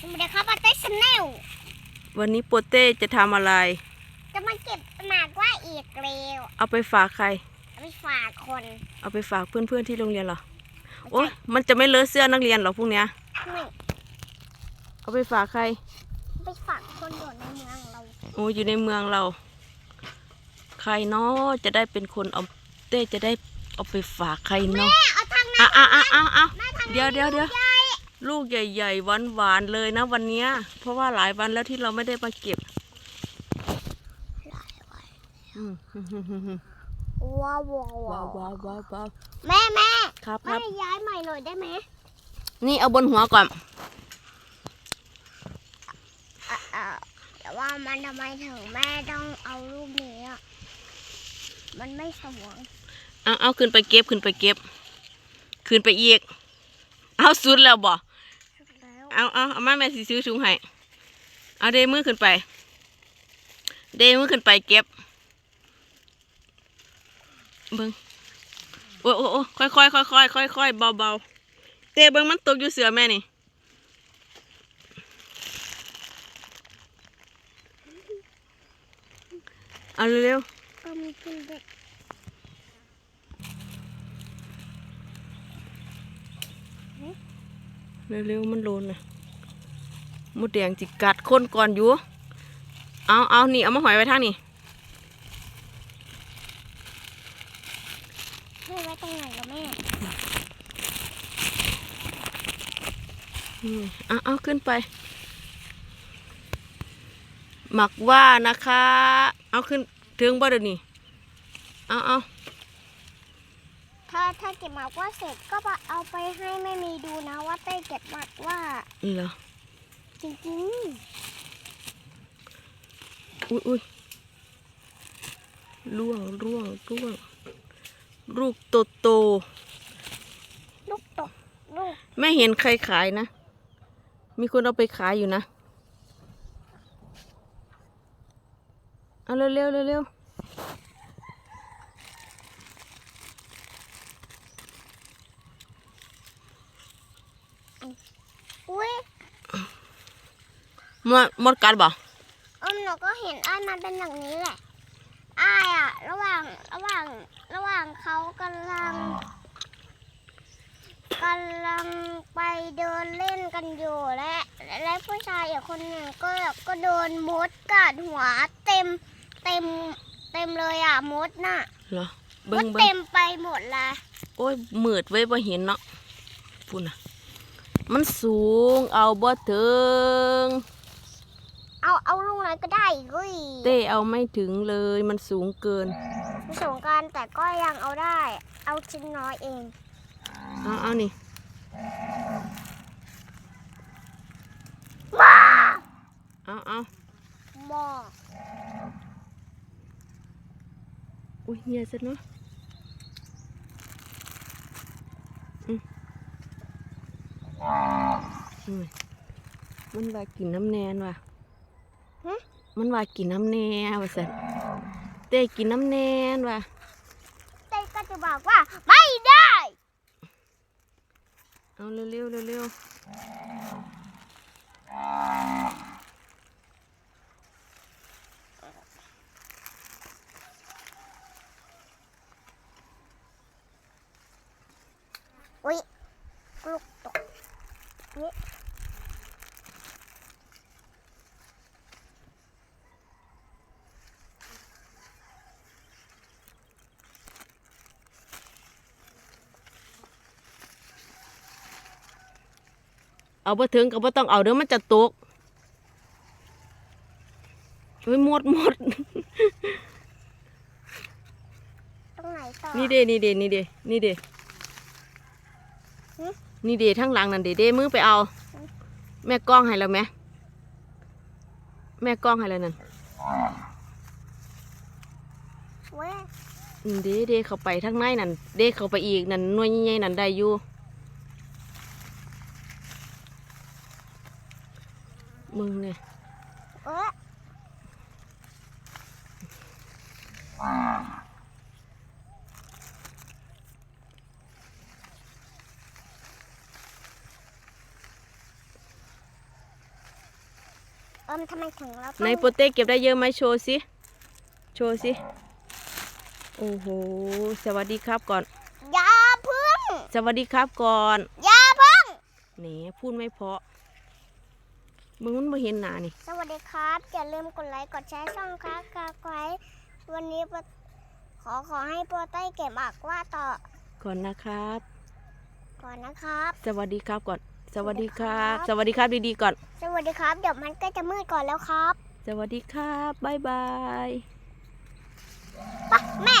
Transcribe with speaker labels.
Speaker 1: สวัสดีครับปาเต้ชาแนล
Speaker 2: วันนี้โปเต้จะทำอะไร
Speaker 1: จะมาเก็บหมากว่าอีกเร็ว
Speaker 2: เอาไปฝากใคร
Speaker 1: เอาไปฝากคน
Speaker 2: เอาไปฝากเพื่อนๆที่โรงเรียนเหรอโอ้ยมันจะไม่เลอะเสื้อนักเรียนเหรอพวกเนี้ย
Speaker 1: ไม่
Speaker 2: เอาไปฝากใคร
Speaker 1: เอาไปฝากคนอยู่ในเมืองเรา
Speaker 2: โอ้ยอยู่ในเมืองเรา ใครเนาะจะได้เป็นคนเอาเต้จะได้เอาไปฝากใครเนาะ
Speaker 1: แม่เอาทางนั้
Speaker 2: อะ
Speaker 1: น
Speaker 2: อะอะอะอะ
Speaker 1: แม่ทางนั้น
Speaker 2: เดี๋ยวเดี๋ยวเดี๋ยว
Speaker 1: ใหญ่
Speaker 2: ลูกใหญ่ๆหวานๆเลยนะวันเนี้ยเพราะว่าหลายวันแล้วที่เราไม่ได้มาเก็บอืม
Speaker 1: ว้าวว้าว
Speaker 2: ว้าวว้าวว้าวว้าว
Speaker 1: แม่แม่
Speaker 2: ครับค
Speaker 1: แม่
Speaker 2: รับ
Speaker 1: ย้ายใหม่หน่อยได้ไหม
Speaker 2: นี่เอาบนหัวก่อน
Speaker 1: อะอะแต่ว่ามันทำไมถึงแม่ต้องเอารูปนี้อะมันไม่สมอง
Speaker 2: เอาเอาขึ้นไปเก็บขึ้นไปเก็บ ขึ้นไปอีก เอาสุดแล้วบ่
Speaker 1: แล้ว
Speaker 2: เอาเอาเอามาแม่สิซื้อถุงให้เอาเดมือขึ้นไป เดมือขึ้นไปเก็บเบิ้งโอ้โอ้โอ้ค่อยค่อยค่อยค่อยค่อยค่อยเบาเบาๆเต้เบิ้งมันตกอยู่เสือแม่นี่เอาเร็ว
Speaker 1: เด็ก
Speaker 2: ๆ เร็วๆมันโลนนะมดแดงจิกัดคนก่อนอยู่เอาเอานี่เอามาหอยไว้ทางนี่
Speaker 1: ให้ไว้ตรงไหนล่ะแม่
Speaker 2: อืมเอาเอาขึ้นไป หมักว่านะคะ เอาขึ้นถึงบ่เดี๋ยวนี้เอาเอา
Speaker 1: ถ้าถ้าเก็บหมากว่าเสร็จก็เอาไปให้แม่มีดูนะว่าเต้เก็บหมากว่า
Speaker 2: เหรอ
Speaker 1: จริง
Speaker 2: อุ้ยอุ้ยร่วงร่วงร่วงลูกโตโต
Speaker 1: ๆลูกตกลูก
Speaker 2: ๆไม่เห็นใครขายนะ มีคนเอาไปขายอยู่นะ เอาเร็วเร็วเร็วเร็ว
Speaker 1: อุ้ย
Speaker 2: หมดหมดกัดบ่
Speaker 1: เอมหนูก็เห็นอ้ายมันเป็นอย่างนี้แหละอ้ายอะระหว่างระหว่างระหว่างเขากำลังกำลังไปเดินเล่นกันอยู่และและผู้ชายอีกคนหนึ่งก็ก็โดนมดกัดหัวเต็มเต็มเต็มเลยอะมดน่ะ
Speaker 2: เหรอ
Speaker 1: ม
Speaker 2: เบิ้
Speaker 1: ด
Speaker 2: งเบิ้
Speaker 1: เต็
Speaker 2: ง
Speaker 1: มไปหมดละ
Speaker 2: โอ้ยมืดไว้บ่เห็นเนาะพุ่นน่ะ มันสูงเอาบ่ถึง
Speaker 1: เอาเอาลูกไหนก็ได้เฮ้ย
Speaker 2: เต้เอาไม่ถึงเลยมันสูงเกิน
Speaker 1: ผสมกันแต่ก็ยังเอาได้ เอาชิ้นน้อยเอง
Speaker 2: เอาเอานี่
Speaker 1: ว้า
Speaker 2: เอาเอา
Speaker 1: หมอ
Speaker 2: อุ้ยเงียซะเนาะอืมอื มมันว่ากินน้ำแนนว่ะ
Speaker 1: ฮะ
Speaker 2: มันว่ากินน้ำแนว่ะสันเต้กินน้ำแนนว่ะ
Speaker 1: เต้ก็จะบอกว่าไม่ได้
Speaker 2: เอาเร็วเร็วเร็วเร็ว
Speaker 1: อุ้ยลูกตกนี่
Speaker 2: เอาบ่ถึงก็บ่ต้องเอาเดี๋ยวมันจะตกเฮ้ยหมดหมด
Speaker 1: ตรงไหนต่อ
Speaker 2: นี่เด้นี่เด้นี่เด้นี่เด้
Speaker 1: หึ
Speaker 2: นี่เด้ทั้งหลังนั่นเด้เด้มือไปเอา แม่กล้องให้แล้วไหมแม่กล้องให้แล้วนั่น
Speaker 1: เว้ย
Speaker 2: อืมเด้เด้เข้าไปทั้งในนั่นเด้เข้าไปอีกนั่นหน่วยใหญ่ๆนั่นได้อยู่ มึงเนี่ย
Speaker 1: เอ้ยเอิมทำไมถึงเราต้อง
Speaker 2: ในโปเต้เก็บได้เยอะไหมโชว์สิ โชว์สิ โอ้โห สวัสดีครับก่อน
Speaker 1: อย่าพึ่ง
Speaker 2: สวัสดีครับก่อน
Speaker 1: อย่าพึ่ง
Speaker 2: แหนพูดไม่เพราะ มึงมันไม่เห็นหนานี่
Speaker 1: สวัสดีครับ อย่าลืมกดไลค์ กดแชร์ช่องค้ากากไว้วันนี้ปะขอขอให้โปรเต้เก็บอักว่าต่อ
Speaker 2: ก่อนนะครับ
Speaker 1: ก่อนนะครับ
Speaker 2: สวัสดีครับก่อน สวัสดีครับ
Speaker 1: ส
Speaker 2: ส
Speaker 1: วั
Speaker 2: วั
Speaker 1: ส
Speaker 2: ส
Speaker 1: ดี
Speaker 2: ดี
Speaker 1: ค
Speaker 2: ค
Speaker 1: รั
Speaker 2: รับบดีๆก่อน
Speaker 1: สวัสดีครับ เดี๋ยวมันก็จะมืดก่อนแล้วครับ
Speaker 2: สวัสดีครับบ๊ายบาย
Speaker 1: ไปะแม่